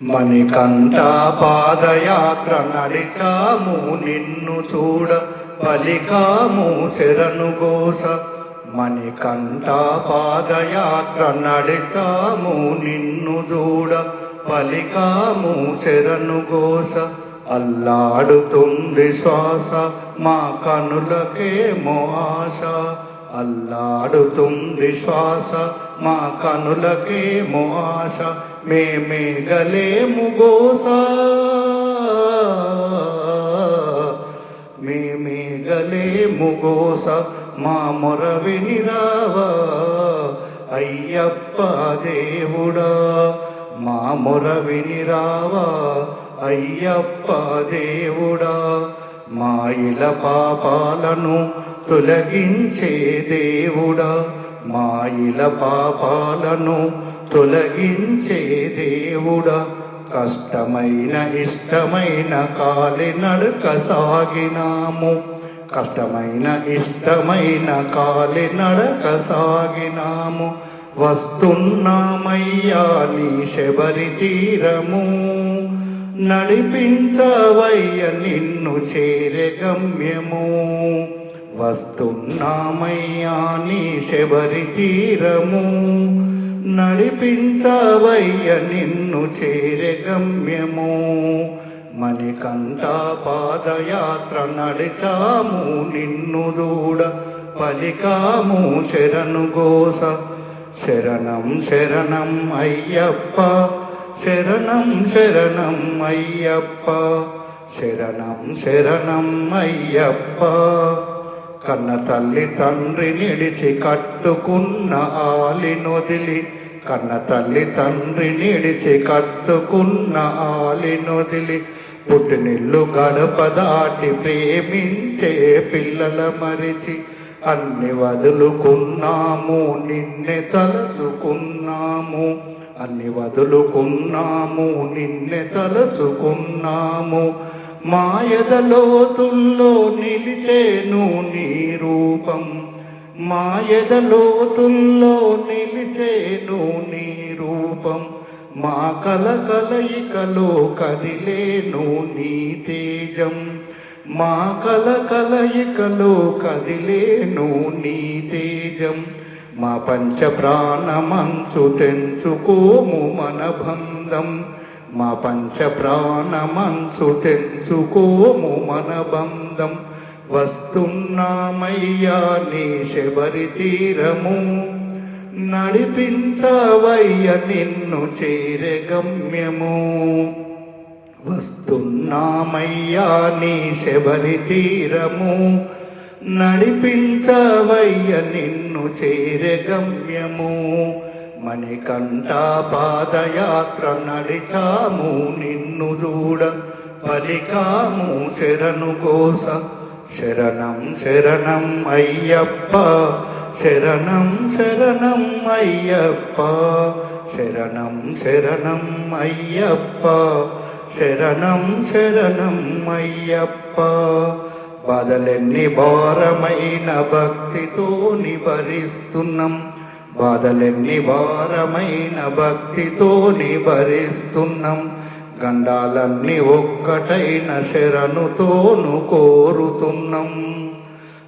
మణికంఠ పాదయాత్ర నడిచాము నిన్ను చూడ పలికాము శరణు గోస మణికంఠ పాదయాత్ర నడిచాము నిన్ను చూడ పలికాము శరణు గోస అల్లాడుతుంది శ్వాస మా కనులకేమో ఆశ. అల్లాడుతుంది శ్వాస మా కనులకేమో ఆశ మేమే గలేము గోస మేమే గలేము గోస మా మొర వినిరావా అయ్యప్ప దేవుడా మా మొర వినిరావా అయ్యప్ప దేవుడా మా ఇల పాపాలను తొలగించే దేవుడా. మాయిల పాపాలను తొలగించే దేవుడా కష్టమైన ఇష్టమైన కాలి నడుక సాగినాము. కష్టమైన ఇష్టమైన కాలి నడక సాగినాము. వస్తున్నామయ్యా నీ శబరి తీరము. నడిపించవయ్య నిన్ను చేరే గమ్యము. వస్తున్నామయ్యా నీ శబరి తీరము. నడిపించవయ్య నిన్ను చేరే గమ్యము. మణికంఠ పాదయాత్ర నడిచాము నిన్ను దూడ పలికాము శరణు గోస. శరణం శరణం అయ్యప్ప. శరణం శరణం అయ్యప్ప. శరణం శరణం అయ్యప్ప. కన్న తల్లి తండ్రి నిడిచి కట్టుకున్న ఆలి నొదిలి కన్న తల్లి తండ్రి నిడిచి కట్టుకున్న ఆలి నొదిలి పుట్టినిల్లు గడప దాటి ప్రేమించే పిల్లల మరిచి. అన్ని వదులుకున్నాము నిన్నే తలచుకున్నాము. అన్ని వదులుకున్నాము నిన్నే తలచుకున్నాము. మాయదలోతుల్లో నిలిచేను నీ రూపం. మాయదలోతుల్లో నిలిచేను నీ రూపం. మా కల కలయికలో కదిలేను నీ తేజం. మా కల కలయికలో కదిలేను నీ తేజం. మా పంచ ప్రాణమంచు తెంచుకోము మన బంధం. మా పంచ ప్రాణమంచు తెంచుకోము మన బంధం. వస్తున్నామయ్యా నీ శబరి తీరము. నడిపించవయ్య నిన్ను చేరే గమ్యము. వస్తున్నామయ్యా నీ శబరి తీరము. నడిపించవయ్య నిన్ను చేరే గమ్యము. మణికంఠ పాదయాత్ర నడిచాము నిన్ను చూడ పలికాము శరణు కోస. శరణం శరణం అయ్యప్ప. శరణం శరణం అయ్యప్ప. శరణం శరణం అయ్యప్ప. శరణం శరణం అయ్యప్ప. బదలెన్ని భారమైన భక్తితో నివరిస్తున్నాం. బాధలెన్ని భారమైన భక్తితో నిభరిస్తున్నాం గండాలన్నీ ఒక్కటైన శరణుతోను కోరుతున్నాం.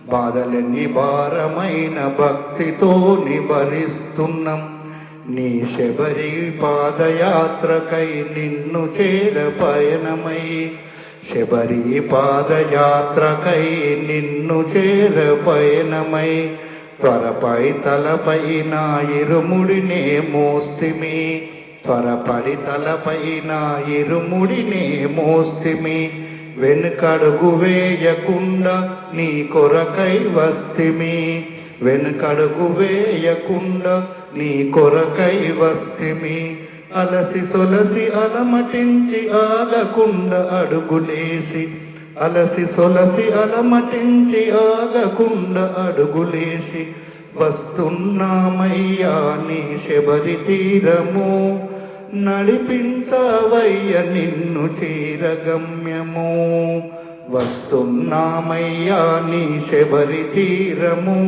బాధలెన్ని భారమైన భక్తితో నిభరిస్తున్నాం నీ శబరి పాదయాత్రకై నిన్ను చేర పయనమై. శబరి పాదయాత్రకై నిన్ను చేర పయనమై. త్వరపై తలపై నా ఇరుముడినే మోస్తిమి. త్వరపడి తలపై నా ఇరుముడినే మోస్తిమి. వెనుకడుగు వేయకుండా నీ కొరకై వస్తిమి. వెనుకడుగు వేయకుండా నీ కొరకై వస్తిమి. అలసి సొలసి అలమటించి ఆగకుండా అడుగులేసి అలసి సొలసి అలమటించి ఆగకుండా అడుగులేసి వస్తున్నామయ్యా నీ శబరి తీరము. నడిపించవయ్య నిన్ను చేరగమ్యము. వస్తున్నామయ్యా నీ శబరి తీరము.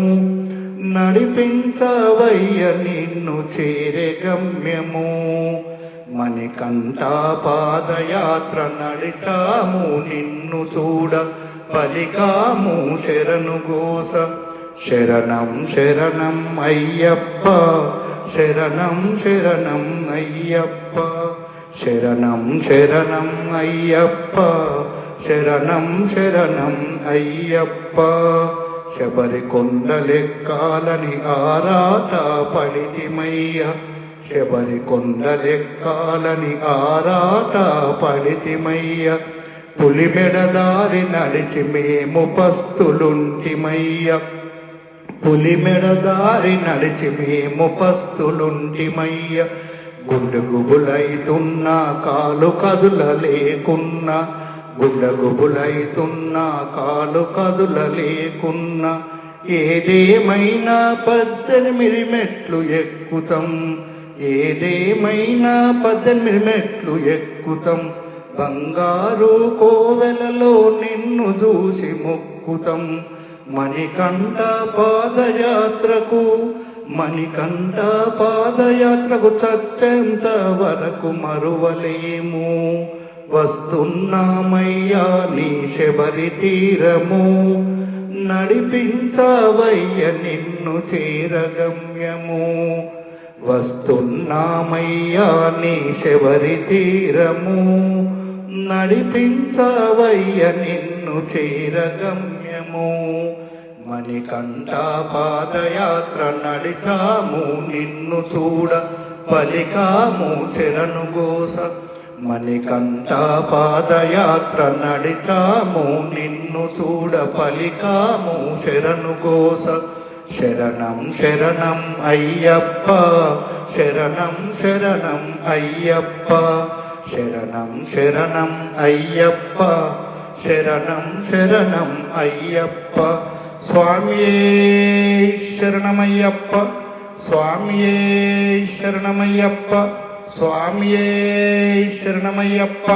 నడిపించవయ్య నిన్ను చేరే గమ్యము. మణికంఠాపాదయాత్ర నడిచాము నిన్ను చూడ పలికాము శరణు గోస. శరణం శరణం అయ్యప్ప శరణం శరణం అయ్యప్ప. శరణం శరణం అయ్యప్ప శరణం శరణం అయ్యప్ప. శబరి కొండలెక్కాలని ఆరాట పడితిమయ్య ఎవరి కొండలెక్కాలని ఆరాట పడితిమయ్య పులిమెడదారి నడిచి మేము పస్తులుంటిమయ్య. పులిమెడదారి నడిచి మేము పస్తులుంటిమయ్య గుండగుబులైతున్నా కాలు కదులలేకున్నా గుండె గుబులైతున్నా కాలు కదుల లేకున్నా. ఏదేమైనా పద్దెనిమిది మెట్లు ఎక్కుతాం ఏదేమైనా పద్దెనిమిది మెట్లు ఎక్కుతాం. బంగారు కోవెలలో నిన్ను చూసి మొక్కుతాం. మణికంఠ పాదయాత్రకు మణికంఠ పాదయాత్రకు చచ్చేంత వరకు మరువలేము. వస్తున్నామయ్యా నీ శబరి తీరము. నడిపించవయ్య నిన్ను చేరగమ్యము. వస్తున్నామయ్యా నీ శబరి తీరము. నడిపించవయ్య నిన్ను చేరగమ్యము. మణికంఠ పాదయాత్ర నడిచాము నిన్ను చూడ పలికాము శరణు గోస. మణికంఠ పాదయాత్ర నడిచాము నిన్ను చూడ పలికాము శరణు గోస. శరణం శరణం అయ్యప్ప శరణం శరణం అయ్యప్ప శరణం శరణం అయ్యప్ప శరణం శరణం అయ్యప్ప స్వామియే శరణమయ్యప్ప స్వామియే శరణమయ్యప్ప స్వామియే శరణమయ్యప్ప